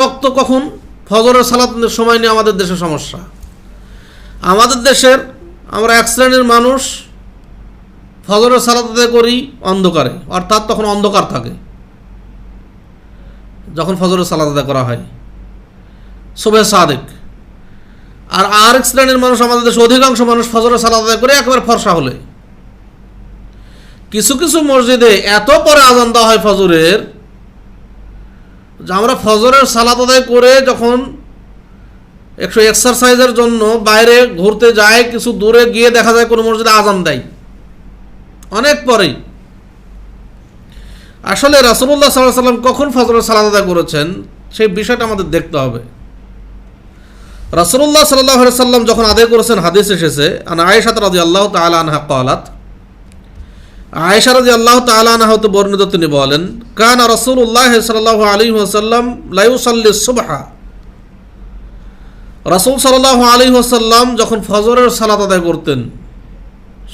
রক্ত কখন? ফজরের সালাতের সময় নিয়ে আমাদের দেশে সমস্যা। আমাদের দেশের আমরা এক শ্রেণির মানুষ ফজরের সালাত করি অন্ধকারে, অর্থাৎ তখন অন্ধকার থাকে। যখন ফজরের সালাত করা হয়। শুভে সাদেক। আর আরেক শ্রেণির মানুষ আমাদের দেশে অধিকাংশ মানুষ ফজরের সালাত করে একেবারে ফর্সা হলে। কিছু কিছু মসজিদে এত পরে আজান দেওয়া হয় ফজরের আমরা ফজরের সালাত আদায় করে যখন একটু এক্সারসাইজের জন্য বাইরে ঘুরতে যায় কিছু দূরে গিয়ে দেখা যায় কোনো মসজিদে আজান দেয়। অনেক পরেই। আসলে রাসুল্লাহ সাল্লাহ সাল্লাম কখন ফজরের সালাত আদায় করেছেন, সেই বিষয়টা আমাদের দেখতে হবে। রাসুল্লাহ সাল্লাহ সাল্লাম যখন আদায় করেছেন, হাদিস এসেছে, আনা আয়েশাত রাজি আল্লাহ তালা আনহা কালাত আয়েশা রাজি আল্লাহ তালা হতে বর্ণিত, তিনি বলেন, কান রসুল্লাহ সাল্লাহ আলী লাইউসাল্লি সুবহা। সাল্লাহ আলী যখন ফজরের সালাত আদায় করতেন,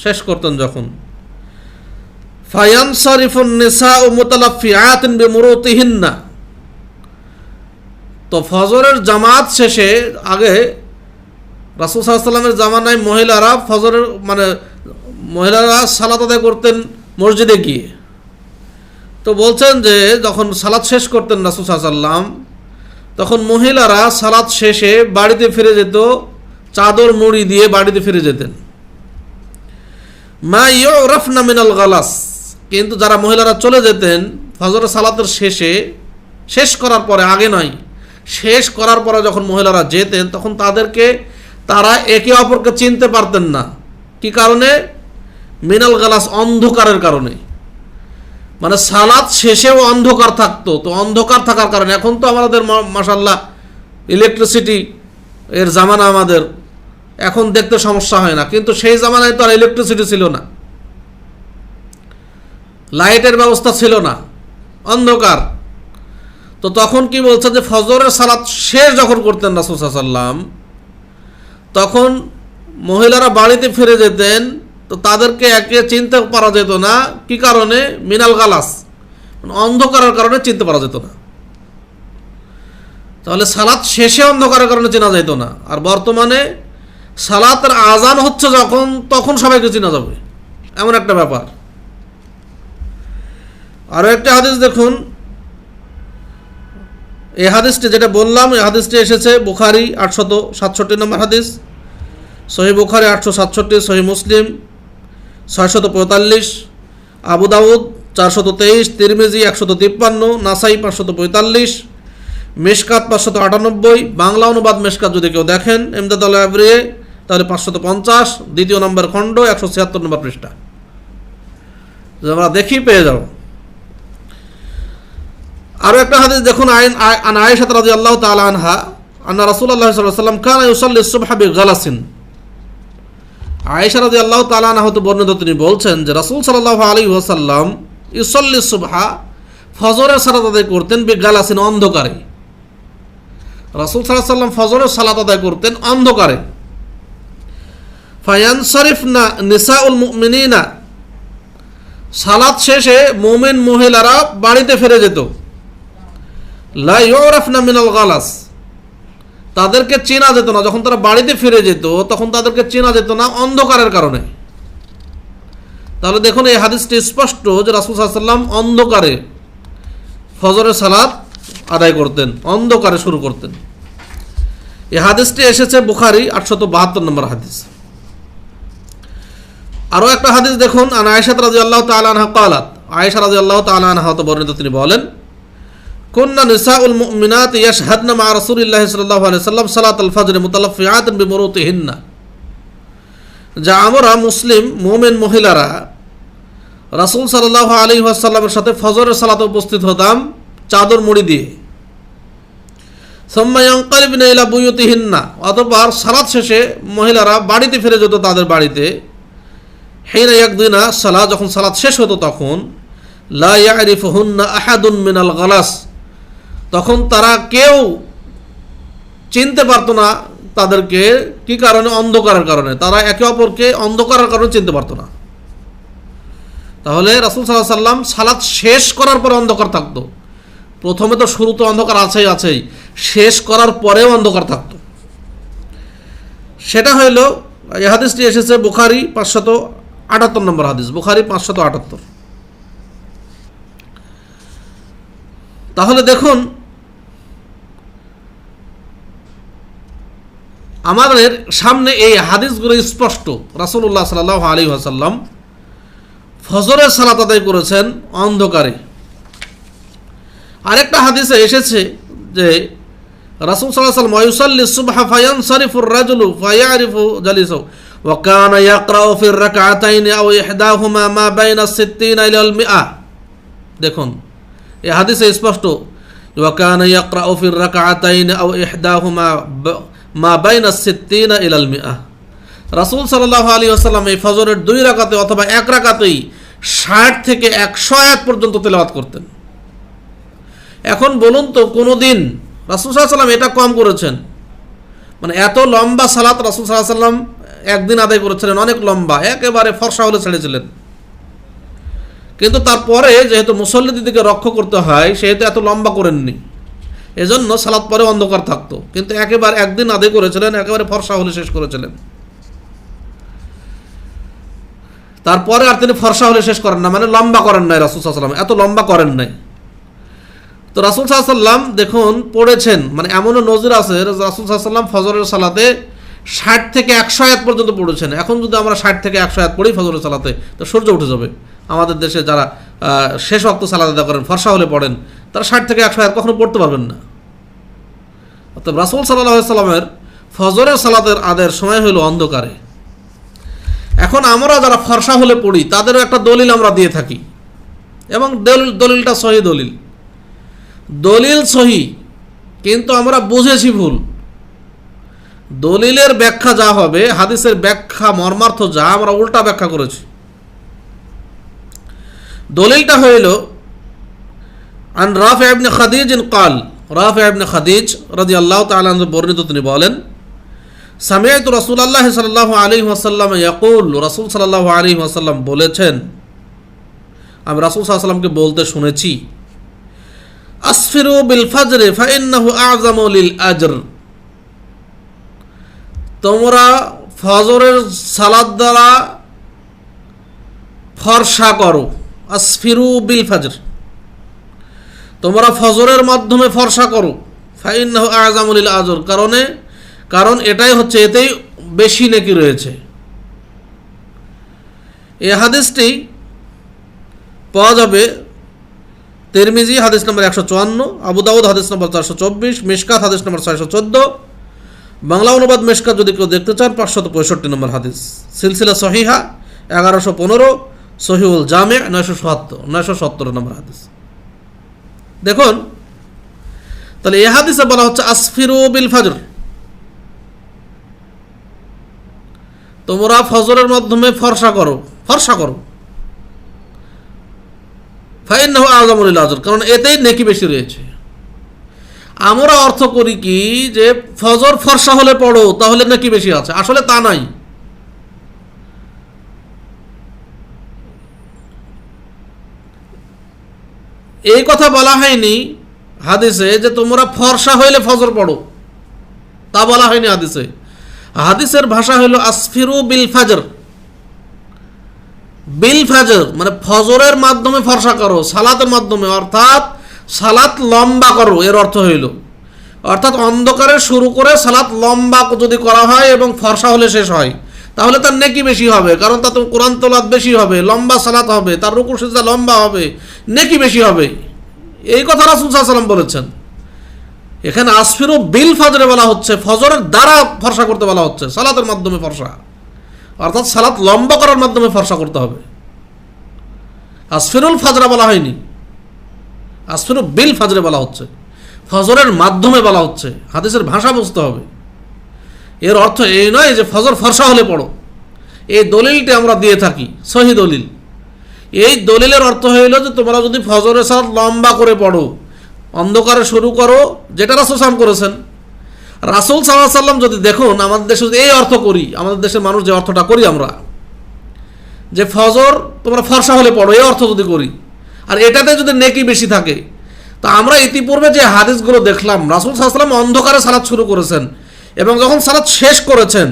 শেষ করতেন যখন ফায়ান শরিফুন নিসা ও মোতালাফি আয়াতিন বেমুরতিহিন্না। তো ফজরের জামাত শেষে আগে রাসুল সাল্লামের জামানায় মহিলারা ফজরের মানে মহিলারা সালাত আদায় করতেন মসজিদে গিয়ে। তো বলছেন যে, যখন সালাত শেষ করতেন রাসুল সাল্লাম তখন মহিলারা সালাত শেষে বাড়িতে ফিরে যেত, চাদর মুড়ি দিয়ে বাড়িতে ফিরে যেতেন। মা ইয় রফনা মিনাল গালাস, কিন্তু যারা মহিলারা চলে যেতেন ফজর সালাতের শেষে, শেষ করার পরে, আগে নয়, শেষ করার পরে যখন মহিলারা যেতেন, তখন তাদেরকে, তারা একে অপরকে চিনতে পারতেন না। কি কারণে? মিনাল গালাস অন্ধকারের কারণে। মানে সালাদ শেষেও অন্ধকার থাকতো, তো অন্ধকার থাকার কারণে। এখন তো আমাদের মাসাল্লাহ ইলেকট্রিসিটি এর জামানা আমাদের। এখন দেখতে সমস্যা হয় না, কিন্তু সেই জামানায় তো আর ইলেকট্রিসিটি ছিল না। লাইটের ব্যবস্থা ছিল না, অন্ধকার। তো তখন কি বলছে যে, ফজরের সালাত শেষ যখন করতেন রাসুল সাল্লাম তখন মহিলারা বাড়িতে ফিরে যেতেন তো তাদেরকে একে চিনতে পারা যেত না। কি কারণে? মিনাল গালাস। অন্ধকারের কারণে চিনতে পারা যেত না। তাহলে সালাত শেষে অন্ধকারের কারণে চেনা যেত না। আর বর্তমানে সালাতের আজান হচ্ছে যখন, তখন সবাইকে চেনা যাবে। এমন একটা ব্যাপার। আরও একটা হাদিস দেখুন। এই হাদিসটি যেটা বললাম, এই হাদিসটি এসেছে বুখারি আটশত সাতষট্টি নম্বর হাদিস। সহি বুখারি আটশো সাতষট্টি, সহি মুসলিম। ছয়শত পঁয়তাল্লিশ, আবু দাউদ চারশত তেইশ, তিরমিজি একশত তিপ্পান্ন, নাসাই পাঁচশত পঁয়তাল্লিশ, মেশকাত পাঁচশত আটানব্বই, বাংলা অনুবাদ মেশকাত যদি কেউ দেখেন, এমদাদ আবরিয়ে, তাহলে পাঁচশত পঞ্চাশ, দ্বিতীয় নম্বর খণ্ড, একশো ছিয়াত্তর নম্বর পৃষ্ঠা। আমরা দেখি, পেয়ে যাব। আরও একটা হাদিস দেখুন, আইন আন আয়েশাত রাজি আল্লাহ তালা আনহা, আন্না রাসুল্লাহ সাল্লাম খান ইউসাল্লি সুবহাবি গালাসিন আয়েশা রাজি আল্লাহ তালা আনহা তো বর্ণিত, তিনি বলছেন যে রাসুল সাল্লাহ আলী ওয়াসাল্লাম ইউসল্লি সুবহা, ফজরের সালাত আদায় করতেন বি গালাসিন অন্ধকারে। রাসুল সাল্লাহ সাল্লাম ফজরের সালাত আদায় করতেন অন্ধকারে। ফায়ান শরীফ না নিসাউল মিনা সালাত শেষে মোমেন মহিলারা বাড়িতে ফিরে যেত। লাফনা মিনাল গালাস তাদেরকে চেনা যেত না। যখন তারা বাড়িতে ফিরে যেত, তখন তাদেরকে চেনা যেত না অন্ধকারের কারণে। তাহলে দেখুন, এই হাদিসটি স্পষ্ট যে রাসুল সাল্লাম অন্ধকারে ফজরের সালাদ আদায় করতেন, অন্ধকারে শুরু করতেন। এই হাদিসটি এসেছে বুখারি আটশত বাহাত্তর নম্বর হাদিস। আরও একটা হাদিস দেখুন, আন রাজি আল্লাহ তালাহ কালাত। আয়েশা রাজি আল্লাহ তালাহ বর্ণিত তিনি বলেন কুন্না নিসাউল মুমিনাত ইয়াশহাদনা মা রাসূলিল্লাহ সাল্লাল্লাহু যা আমরা মুসলিম মহিলারা রাসূল সাথে ফজরের সালাতে উপস্থিত হতাম চাদর মুড়ি দিয়ে। সোম্মা অথবা সালাত শেষে মহিলারা বাড়িতে ফিরে যেত তাদের বাড়িতে। হেনা ইয়াকদিনা সালা যখন সালাত শেষ হতো তখন, লা আহাদুন মিনাল গলাস তখন তারা কেউ চিনতে পারতো না তাদেরকে কি কারণে? অন্ধকারের কারণে। তারা একে অপরকে অন্ধকারের কারণে চিনতে পারতো না। তাহলে রাসুল সাল্লাহ সাল্লাম সালাদ শেষ করার পর অন্ধকার থাকতো। প্রথমে তো শুরুতে অন্ধকার আছেই আছেই। শেষ করার পরেও অন্ধকার থাকতো। সেটা হইল, এই হাদিসটি এসেছে বুখারি পাঁচশত আটাত্তর নম্বর হাদিস। বুখারি পাঁচশত আটাত্তর। তাহলে দেখুন আমাদের সামনে এই হাদিসগুলো স্পষ্ট রাসুল্লাহ সাল্লাহ আলী আসাল্লাম ফজরের সালাত আদায় করেছেন অন্ধকারে আরেকটা হাদিসে এসেছে যে রাসুল সাল্লাহ সাল্লাম ওয়ুসাল্লি সুবহা ফায়ান শরীফুর রাজুলু ফায়ারিফু জালিসু وكان يقرأ في الركعتين أو إحداهما ما بين الستين إلى المئة দেখুন এই হাদিসে স্পষ্ট وكان يقرأ في الركعتين أو إحداهما মা বাইনা সিদ্দিনা ইলাল মিয়া। রাসুল সাল্লাহ আলী আসাল্লাম এই ফজরের দুই রাকাতে অথবা এক রাকাতেই ষাট থেকে একশো আয়াত পর্যন্ত তেলাওয়াত করতেন। এখন বলুন তো কোনো দিন রাসুল সাল্লাম এটা কম করেছেন? মানে এত লম্বা সালাত রাসুল সাল্লাহ সাল্লাম একদিন আদায় করেছিলেন, অনেক লম্বা, একেবারে ফর্সা হলে ছেড়েছিলেন। কিন্তু তারপরে যেহেতু মুসল্লিদের দিকে রক্ষ করতে হয়, সেহেতু এত লম্বা করেননি। এজন্য সালাত পরে অন্ধকার থাকতো। কিন্তু একেবারে একদিন আদে করেছিলেন, একেবারে ফর্সা হলে শেষ করেছিলেন। তারপরে আর তিনি ফর্সা হলে শেষ করেন না মানে লম্বা করেন নাই রাসুল সাল্লাম এত লম্বা করেন নাই। তো রাসুল সাল্লাম দেখুন, পড়েছেন মানে এমনও নজির আছে রাসুল সাল্লাম ফজরের সালাতে ষাট থেকে একশো আয়াত পর্যন্ত পড়েছেন। এখন যদি আমরা ষাট থেকে একশো আয়াত পড়ি ফজরের সালাতে, তো সূর্য উঠে যাবে। আমাদের দেশে যারা শেষ অক্ত সালাদ আদা করেন, ফর্সা হলে পড়েন, তারা ষাট থেকে একশো কখনো পড়তে পারবেন না। অর্থাৎ রাসুল সাল্লাহ সাল্লামের ফজরের সালাতের আদের সময় হলো অন্ধকারে। এখন আমরা যারা ফর্সা হলে পড়ি, তাদেরও একটা দলিল আমরা দিয়ে থাকি। এবং দলিল, দলিলটা সহি দলিল। দলিল সহি, কিন্তু আমরা বুঝেছি ভুল। দলিলের ব্যাখ্যা যা হবে, হাদিসের ব্যাখ্যা, মর্মার্থ যা, আমরা উল্টা ব্যাখ্যা করেছি। দলিলটা হইল, আন রাফ ইবনে খাদিজ ইন কাল রাফ ইবনে খাদিজ রাদিয়াল্লাহু তাআলা আনহু বর্ণিত তিনি বলেন সামিয়াত রসুল আল্লাহ সাল্লাল্লাহু আলী ওয়াসাল্লাম ইয়াকুল রাসূল সাল্লাল্লাহু আলাইহি ওয়াসাল্লাম বলেছেন, আমি রাসূল ওয়াসাল্লামকে বলতে শুনেছি, আসফিরু বিল ফাজরে ফাইন্নাহু আযামু লিল আজর তোমরা ফজরের সালাদ দ্বারা ফর্সা করো। আসফিরু বিল ফাজর। তোমরা ফজরের মাধ্যমে ফর্সা করো। ফাইন্নাহু আযামু লিল আজর। কারণে, কারণ এটাই হচ্ছে, এতেই বেশি নেকি রয়েছে। এই হাদিসটি পাওয়া যাবে তেরমিজি, হাদিস নম্বর একশো চুয়ান্ন, আবু দাউদ, হাদিস নম্বর চারশো চব্বিশ, মিশকাত, হাদিস নম্বর ছয়শো চোদ্দ। বাংলা অনুবাদ মেশকাত যদি কেউ দেখতে চান, পাঁচশত পঁয়ষট্টি নম্বর হাদিস। সিলসিলা সহিহা, এগারোশো পনেরো সহিউল জামে নয়শো সত্তর নয়শো সত্তর নম্বর হাদিস। দেখুন, তাহলে এ হাদিসে বলা হচ্ছে, আসফিরু বিল ফাজর। তোমরা ফজরের মাধ্যমে ফর্সা করো ফর্সা করো। ফাইন না আজমুল আজর, কারণ এতেই নেকি বেশি রয়েছে। আমরা অর্থ করি কি, যে ফজর ফর্সা হলে পড়ো, তাহলে নাকি বেশি আছে। আসলে তা নাই। এই কথা বলা হয়নি হাদিসে যে তোমরা ফর্সা হইলে ফজর পড়ো। তা বলা হয়নি হাদিসে। হাদিসের ভাষা হলো আসফিরু বিল ফাজর। বিল ফাজর মানে ফজরের মাধ্যমে ফর্সা করো, সালাতের মাধ্যমে, অর্থাৎ সালাত লম্বা করো, এর অর্থ হইল। অর্থাৎ অন্ধকারে শুরু করে সালাত লম্বা যদি করা হয় এবং ফর্সা হলে শেষ হয়। তাহলে তার নেকি বেশি হবে, কারণ তাতে কোরআন তোলাত বেশি হবে, লম্বা সালাত হবে, তার রুকু সেজদা লম্বা হবে, নেকি বেশি হবে। এই কথা রাসুল সাল্লাম বলেছেন। এখানে আসফিরু বিল ফজরে বলা হচ্ছে, ফজরের দ্বারা ফর্সা করতে বলা হচ্ছে, সালাতের মাধ্যমে ফর্সা। অর্থাৎ সালাত লম্বা করার মাধ্যমে ফর্সা করতে হবে। আসফিরুল ফাজরা বলা হয়নি। আসফিরু বিল ফাজরে বলা হচ্ছে। ফজরের মাধ্যমে বলা হচ্ছে। হাদিসের ভাষা বুঝতে হবে। এর অর্থ এই নয় যে ফজর ফর্সা হলে পড়ো। এই দলিলটি আমরা দিয়ে থাকি, সহি দলিল। এই দলিলের অর্থ হইল যে তোমরা যদি ফজরের সালাত লম্বা করে পড়ো, অন্ধকারে শুরু করো, যেটা রাসুল সাম করেছেন। রাসুল সাল্লাহ সাল্লাম যদি দেখুন, আমাদের দেশে যদি এই অর্থ করি, আমাদের দেশের মানুষ যে অর্থটা করি আমরা, যে ফজর তোমরা ফর্সা হলে পড়ো, এই অর্থ যদি করি, আর এটাতে যদি নেকি বেশি থাকে, তা আমরা ইতিপূর্বে যে হাদিসগুলো দেখলাম, রাসুল সাল্লাম অন্ধকারে সালাদ শুরু করেছেন। এবং যখন সালাদ শেষ করেছেন,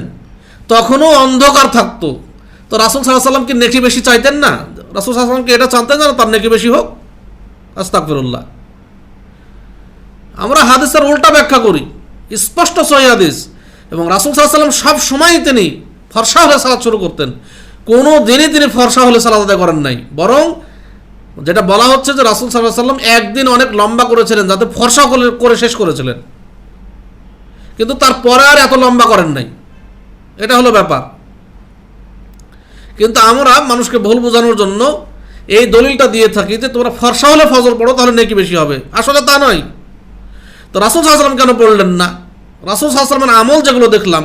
তখনও অন্ধকার থাকতো। তো রাসুল সাল্লাম কি নেকি বেশি চাইতেন না? রাসুল সাল্লাম কি এটা চাইতেন না তার নেকি বেশি হোক? আস্তাকফিরুল্লাহ আমরা হাদিসের উল্টা ব্যাখ্যা করি। স্পষ্ট সহি হাদিস। এবং রাসুল সাল্লাম সব সময় তিনি ফর্সা হলে সালাদ শুরু করতেন। কোনো দিনই তিনি ফর্সা হলে সালাদ আদায় করেন নাই। বরং যেটা বলা হচ্ছে যে রাসুল সাল্লাহ সাল্লাম একদিন অনেক লম্বা করেছিলেন যাতে ফর্সা করে শেষ করেছিলেন। কিন্তু তারপরে আর এত লম্বা করেন নাই। এটা হলো ব্যাপার। কিন্তু আমরা মানুষকে ভুল বোঝানোর জন্য এই দলিলটা দিয়ে থাকি যে তোমরা ফর্সা হলে ফজর পড়ো, তাহলে নেকি বেশি হবে। আসলে তা নয়। তো রাসুল সাহাশালাম কেন পড়লেন না? রাসুল সাহাশালামের আমল যেগুলো দেখলাম,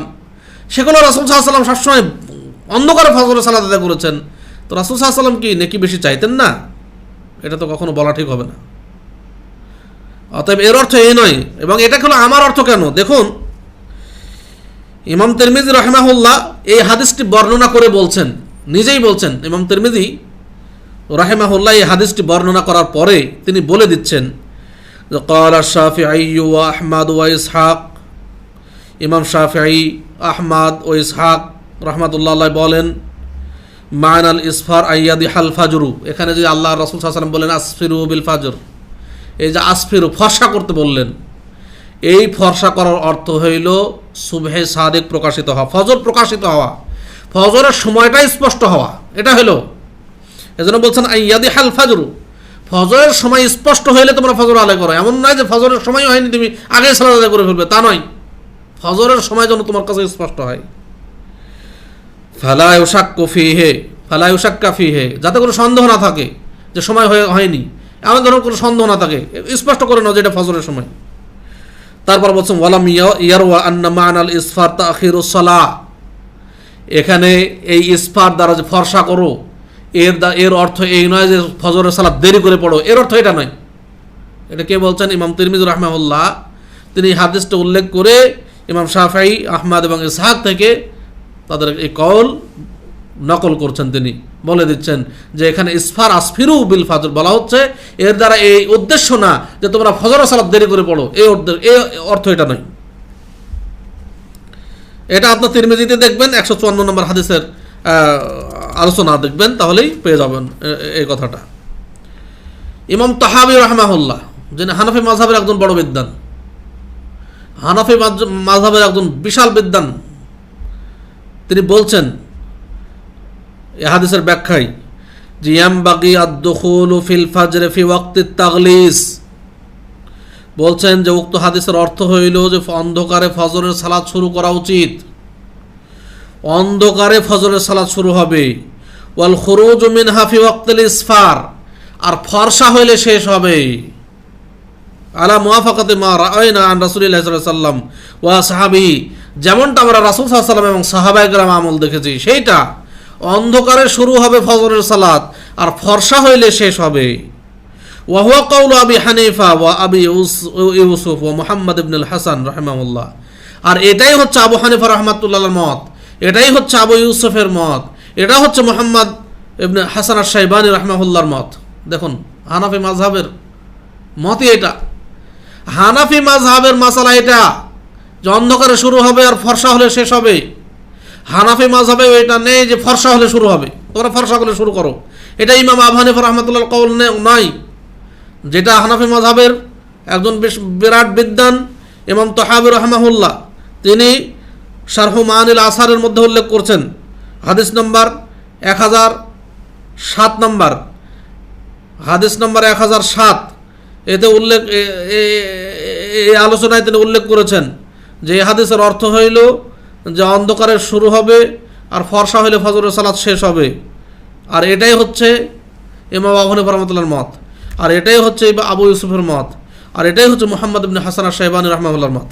সেগুলো রাসুল সাহাশালাম সবসময় অন্ধকারে ফজরের সালাদ করেছেন। তো রাসুল সাহাশালাম কি, নেকি বেশি চাইতেন না? এটা তো কখনো বলা ঠিক হবে না। অতএব এর অর্থ এই নয়। এবং এটা হলো আমার অর্থ কেন? দেখুন, ইমাম তিরমিজি রহেমাহুল্লাহ এই হাদিসটি বর্ণনা করে বলছেন, নিজেই বলছেন, ইমাম তিরমিজি রাহেমাহুল্লাহ এই হাদিসটি বর্ণনা করার পরে তিনি বলে দিচ্ছেন আহমাদ ওয়া ইসহাক। ইমাম শাফি আহমাদ ও ইসহাক রহমাতুল্লাহ বলেন মায়ান আল ইসফার আইয়াদি হাল ফাজরু। এখানে যদি আল্লাহ রসুল সাহসালাম বলেন, আসফিরু বিল ফাজর। এই যে আসফিরু ফর্সা করতে বললেন, এই ফর্সা করার অর্থ হইল সুবহে সাদেক প্রকাশিত হওয়া, ফজর প্রকাশিত হওয়া, ফজরের সময়টাই স্পষ্ট হওয়া, এটা হলো। এজন্য বলছেন আইয়াদি হাল ফাজরু, ফজরের সময় স্পষ্ট হইলে তোমরা ফজর আদায় করো। এমন নয় যে ফজরের সময় হয়নি, তুমি আগে সালাদ আদায় করে ফেলবে, তা নয়। ফজরের সময় যেন তোমার কাছে স্পষ্ট হয়। ফালায় ইউসাক কফি হে ফালা ইউসাক কাফি হে যাতে কোনো সন্দেহ না থাকে যে সময় হয়ে হয়নি। এমন ধরনের কোনো সন্দেহ না থাকে। স্পষ্ট করে নাও যে এটা ফজরের সময়। তারপর বলছেন ওয়ালাম ইয়ারওয়া আন্না মান আল ইসফার তাখিরুসলা এখানে এই ইসফার দ্বারা যে ফর্সা করো, এর এর অর্থ এই নয় যে ফজরের সালাদ দেরি করে পড়ো। এর অর্থ এটা নয়। এটা কে বলছেন? ইমাম তিরমিজুর রহমাউল্লাহ তিনি হাদিসটা উল্লেখ করে ইমাম শাফাই আহমাদ এবং ইসহাক থেকে তাদের এই কল নকল করছেন তিনি। বলে দিচ্ছেন যে এখানে ইসফার আসফিরু বিল ফাজর বলা হচ্ছে, এর দ্বারা এই উদ্দেশ্য না যে তোমরা ফজর সালাদ দেরি করে পড়ো। এই অর্থ- এটা নয়। এটা আপনার তিরমিজিতে দেখবেন, একশো চুয়ান্ন নম্বর হাদিসের আলোচনা দেখবেন, তাহলেই পেয়ে যাবেন এই কথাটা। ইমাম তাহাবি রহমাহুল্লাহ, যিনি হানাফি মাঝহাবের একজন বড় বিদ্যান হানাফি মাঝ- মাযহাবের একজন বিশাল বিদ্যান তিনি বলছেন হাদিসের ব্যাখ্যায় যে, ইয়ামবাগি আদ-দুখুলু ফিল ফাজর ফি ওয়াক্তি তাগলিস। বলছেন যে, উক্ত হাদিসের অর্থ হইল যে, অন্ধকারে ফজরের সালাদ শুরু করা উচিত। অন্ধকারে ফজরের সালাত শুরু হবে। ওয়াল খুরুজ মিন হাফি ওয়াক্তিল ইসফার। আর ফর্সা হইলে শেষ হবে। আলা মুয়াফাকাতে মা রাসূলিল্লাহি সাল্লাল্লাহু আলাইহি সাল্লাম ওয়া সাহাবী যেমনটা আমরা রাসূল সাল্লাল্লাহু আলাইহি সাল্লাম এবং সাহাবায়ে কেরাম আমল দেখেছি, সেইটা অন্ধকারে শুরু হবে ফজরের সালাত, আর ফর্সা হইলে শেষ হবে। ওয়াহুয়া কৌল আবি হানিফা ওয়া আবি ইউসুফ ও মোহাম্মদ ইবনুল হাসান রহমাউল্লাহ আর এটাই হচ্ছে আবু হানিফা রহমাতুল্লাহর মত। এটাই হচ্ছে আবু ইউসুফের মত। এটা হচ্ছে মোহাম্মদ ইবনে হাসান আর সাইবানী রহমাহুল্লার মত। দেখুন, হানাফি মাযহাবের মতই এটা। হানাফি মাযহাবের মাসালা এটা যে অন্ধকারে শুরু হবে আর ফর্সা হলে শেষ হবে। হানাফি মাযহাবে এটা নেই যে ফর্সা হলে শুরু হবে। তোমরা ফর্সা হলে শুরু করো। এটা ইমাম আবু হানিফা রহমাতুল্লাহ কৌল নে- নয় যেটা হানাফি মাযহাবের একজন বেশ বিরাট বিদ্যান ইমাম তহাবির রহমাহুল্লাহ, তিনি শারহু মাহানিল আসারের মধ্যে উল্লেখ করছেন। হাদিস নম্বর এক হাজার সাত নম্বর। হাদিস নম্বর এক হাজার সাত। এতে উল্লেখ এই আলোচনায় তিনি উল্লেখ করেছেন যে হাদিসের অর্থ হইল যে অন্ধকারে শুরু হবে আর ফর্সা হইলে ফজরের সালাত শেষ হবে। আর এটাই হচ্ছে ইমাম আবু হানিফা রহমতুল্লাহর মত। আর এটাই হচ্ছে আবু ইউসুফের মত। আর এটাই হচ্ছে মোহাম্মদ ইবনে হাসান আর সাহেবানী রহমাউল্লাহর মত।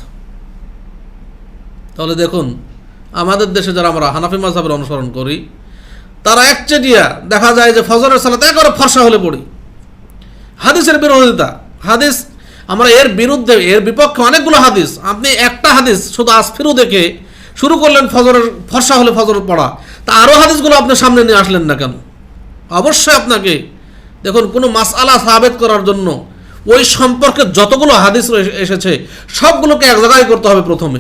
তাহলে দেখুন, আমাদের দেশে যারা আমরা হানাফি মাযহাবের অনুসরণ করি, তারা একচেটিয়া দেখা যায় যে ফজরের সালাত একেবারে ফর্সা হলে পড়ি। হাদিসের বিরোধিতা। হাদিস, আমরা এর বিরুদ্ধে, এর বিপক্ষে অনেকগুলো হাদিস। আপনি একটা হাদিস শুধু আসফিরু দেখে শুরু করলেন ফজরের, ফর্সা হলে ফজর পড়া। তা আরও হাদিসগুলো আপনি সামনে নিয়ে আসলেন না কেন? অবশ্যই আপনাকে, দেখুন, কোনো মাসআলা সাবেত করার জন্য ওই সম্পর্কে যতগুলো হাদিস এসেছে, সবগুলোকে এক জায়গায় করতে হবে প্রথমে।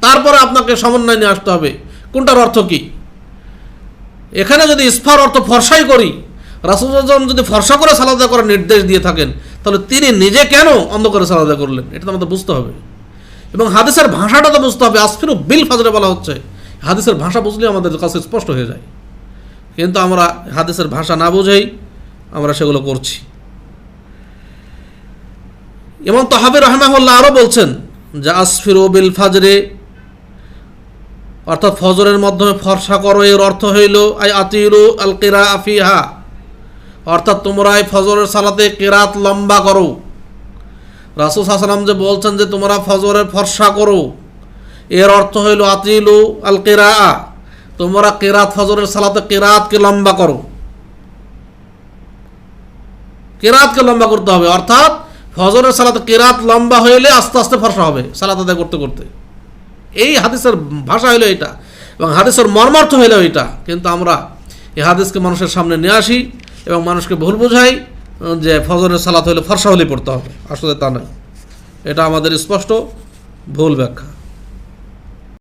তারপরে আপনাকে সমন্বয় নিয়ে আসতে হবে। কোনটার অর্থ কি? এখানে যদি ইসফার অর্থ ফর্সাই করি, রাসুল যদি ফর্সা করে সালাদা করার নির্দেশ দিয়ে থাকেন, তাহলে তিনি নিজে কেন অন্ধ করে সালাদা করলেন? এটা তো আমাদের বুঝতে হবে। এবং হাদিসের ভাষাটা তো বুঝতে হবে। আসফিরু বিল ফাজরে বলা হচ্ছে। হাদিসের ভাষা বুঝলে আমাদের কাছে স্পষ্ট হয়ে যায়। কিন্তু আমরা হাদিসের ভাষা না বুঝেই আমরা সেগুলো করছি। এবং তহাবির রহমাহুল্লাহ আরও বলছেন যে, আসফিরু বিল ফাজরে অর্থাৎ ফজরের মাধ্যমে ফর্সা করো, এর অর্থ হইল, আই আতিরু আল কিরা আফিহা অর্থাৎ তোমরা এই ফজরের সালাতে কেরাত লম্বা করো। রাসুল সাসালাম যে বলছেন যে তোমরা ফজরের ফর্সা করো, এর অর্থ হইল আতিলু আল কেরা তোমরা কেরাত, ফজরের সালাতে কেরাতকে লম্বা করো। কেরাতকে লম্বা করতে হবে, অর্থাৎ ফজরের সালাতে কেরাত লম্বা হইলে আস্তে আস্তে ফর্সা হবে, সালাত আদায় করতে করতে। এই হাদিসের ভাষা হইল এটা, এবং হাদিসের মর্মার্থ হইল এটা। কিন্তু আমরা এই হাদিসকে মানুষের সামনে নিয়ে আসি এবং মানুষকে ভুল বোঝাই যে ফজরের সালাত হলে ফর্সা হলেই পড়তে হবে। আসলে তা নয়। এটা আমাদের স্পষ্ট ভুল ব্যাখ্যা।